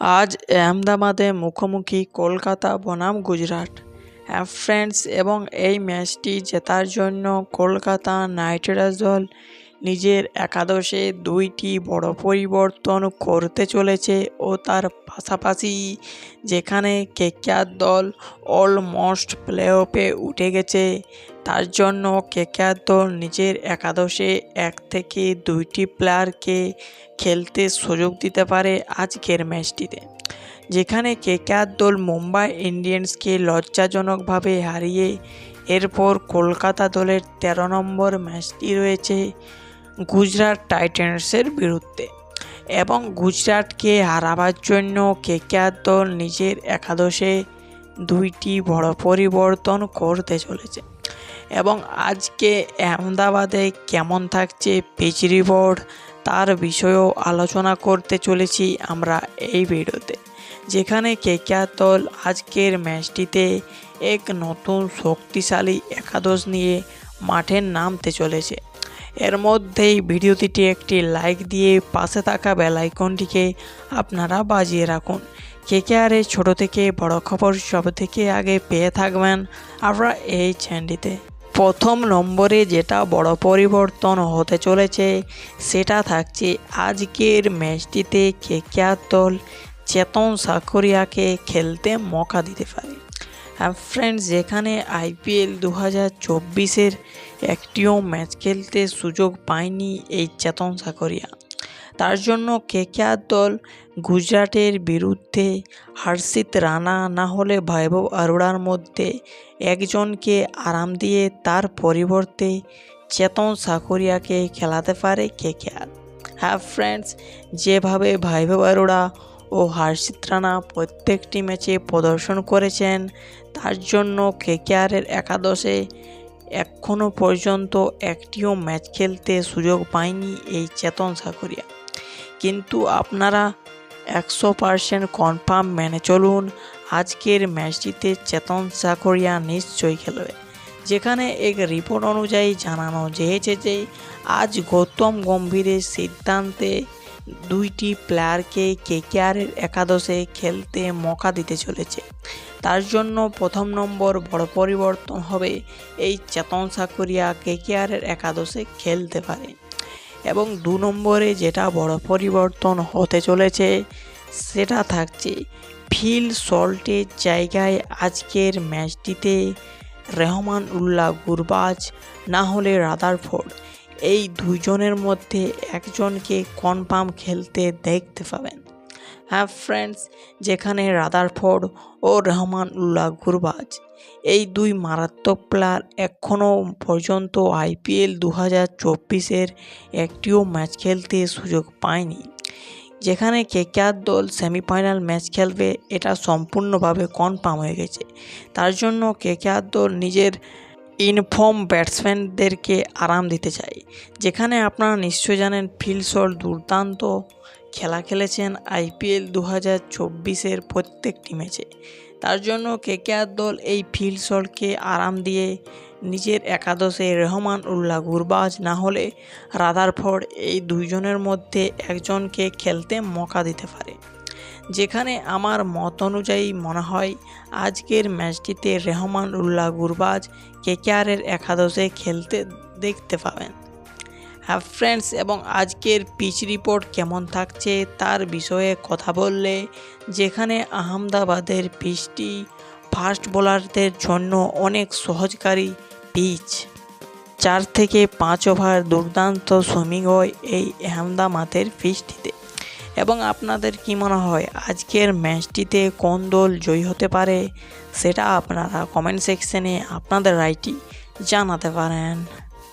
আজ আহমেদাবাদে মুখোমুখি কলকাতা, বনাম, গুজরাট। হ্যাঁ ফ্রেন্ডস এবং এই ম্যাচটি জেতার জন্য কলকাতা নাইট রাইডার্স দল নিজের একাদশে দুইটি বড় পরিবর্তন করতে চলেছে ও তার পাশাপাশি যেখানে কেকেআর দল অলমোস্ট প্লে অফে উঠে গেছে, তার জন্য কেকেআর দল নিজের একাদশে এক থেকে দুইটি প্লেয়ারকে খেলতে সুযোগ দিতে পারে আজকের ম্যাচটিতে। যেখানে কেকেআর দল মুম্বাই ইন্ডিয়ান্সকে লজ্জাজনকভাবে হারিয়ে, এরপর কলকাতা দলের তেরো নম্বর ম্যাচটি রয়েছে। গুজরাট টাইটান্সের বিরুদ্ধে এবং গুজরাটকে হারাবার জন্য কেকেআর দল নিজের একাদশে দুইটি বড় পরিবর্তন করতে চলেছে। এবং আজকে আহমেদাবাদে কেমন থাকছে পিচ রিপোর্ট তার বিষয়েও আলোচনা করতে চলেছি আমরা এই ভিডিওতে, যেখানে কেকেআর দল আজকের ম্যাচটিতে এক নতুন শক্তিশালী একাদশ নিয়ে মাঠে নামতে চলেছে। এর মধ্যেই ভিডিওটিতে একটি লাইক দিয়ে পাশে থাকা বেলাইকনটিকে আপনারা বাজিয়ে রাখুন। কেকেআরের ছোট থেকে বড় খবর সব থেকে আগে পেয়ে থাকবেন আমরা এই চ্যানেলটিতে প্রথম নম্বরে যেটা বড় পরিবর্তন হতে চলেছে, সেটা থাকছে আজকের ম্যাচটিতে কেকেআর দল চেতন সাকরিয়াকে খেলতে মকা দিতে পারে। ফ্রেন্ডস যেখানে আইপিএল দু হাজার চব্বিশের একটিও ম্যাচ খেলতে সুযোগ পায়নি এই চেতন সাকরিয়া তার জন্য কেকেআর দল গুজরাটের বিরুদ্ধে হর্ষিত রানা না হলে বৈভব অরোড়ার মধ্যে একজনকে আরাম দিয়ে তার পরিবর্তে চেতন সাকরিয়াকে খেলাতে পারে কেকেআর। হ্যাঁ ফ্রেন্ডস যেভাবে বৈভব অরোড়া ও হর্ষিত রানা প্রত্যেকটি ম্যাচে প্রদর্শন করেছেন। তার জন্য কেকেআরের একাদশে এখনও পর্যন্ত একটিও ম্যাচ খেলতে সুযোগ পায়নি এই চেতন সাকরিয়া কিন্তু আপনারা একশো পারসেন্ট কনফার্ম মেনে চলুন, আজকের ম্যাচটিতে চেতন সাকরিয়া নিশ্চয়ই খেলবে। যেখানে এক রিপোর্ট অনুযায়ী জানানো হয়েছে যে, আজ গৌতম গম্ভীরের সিদ্ধান্তে দুইটি প্লেয়ারকে কেকেআরের একাদশে খেলতে মকা দিতে চলেছে। তার জন্য প্রথম নম্বর বড় পরিবর্তন হবে এই চেতন সাকরিয়া কেকেআরের একাদশে খেলতে পারে। এবং দু নম্বরে যেটা বড় পরিবর্তন হতে চলেছে, সেটা থাকছে ফিল সল্টের জায়গায় আজকের ম্যাচটিতে রেহমান উল্লাহ গুরবাজ, না হলে রাদারফোর্ড এই দুইজনের মধ্যে একজনকে কনফার্ম খেলতে দেখতে পাবেন। হ্যাঁ ফ্রেন্ডস যেখানে রাদারফোর্ড ও রহমান উল্লাহ গুরবাজ। এই দুই মারাত্মক প্লেয়ার এখনও পর্যন্ত আইপিএল দু হাজার চব্বিশের একটিও ম্যাচ খেলতে সুযোগ পায়নি। যেখানে কেকেআর দল সেমিফাইনাল ম্যাচ খেলবে, এটা সম্পূর্ণভাবে কনফার্ম হয়ে গেছে। তার জন্য কেকেআর দল নিজের ইনফর্ম ব্যাটসম্যানদেরকে আরাম দিতে চাই। যেখানে আপনারা নিশ্চয় জানেন ফিলসল দুর্দান্ত খেলা খেলেছেন আইপিএল দু হাজার চব্বিশের প্রত্যেকটি ম্যাচে। তার জন্য কেকেআর দল এই ফিলসলকে আরাম দিয়ে নিজের একাদশে রহমান উল্লাহ গুরবাজ না হলে রাদারফোর্ড এই দুইজনের মধ্যে একজনকে খেলতে মকা দিতে পারে। যেখানে আমার মত অনুযায়ী মনে হয় আজকের ম্যাচটিতে রেহমান উল্লাহ গুরবাজ কেকেআরের একাদশে খেলতে দেখতে পাবেন। হ্যাঁ ফ্রেন্ডস, এবং আজকের পিচ রিপোর্ট কেমন থাকছে তার বিষয়ে কথা বললে যেখানে আহমেদাবাদের পিচটি ফাস্ট বোলারদের জন্য অনেক সহজকারী পিচ। চার থেকে পাঁচ ওভার দুর্দান্ত সুইমিং হয় এই আহমেদাবাদের পিচটিতে। এবং আপনাদের কি মনে হয় আজকের ম্যাচটিতে কোন দল জয়ী হতে পারে সেটা আপনারা কমেন্ট সেকশনে আপনাদের রায়টি জানাতে পারেন।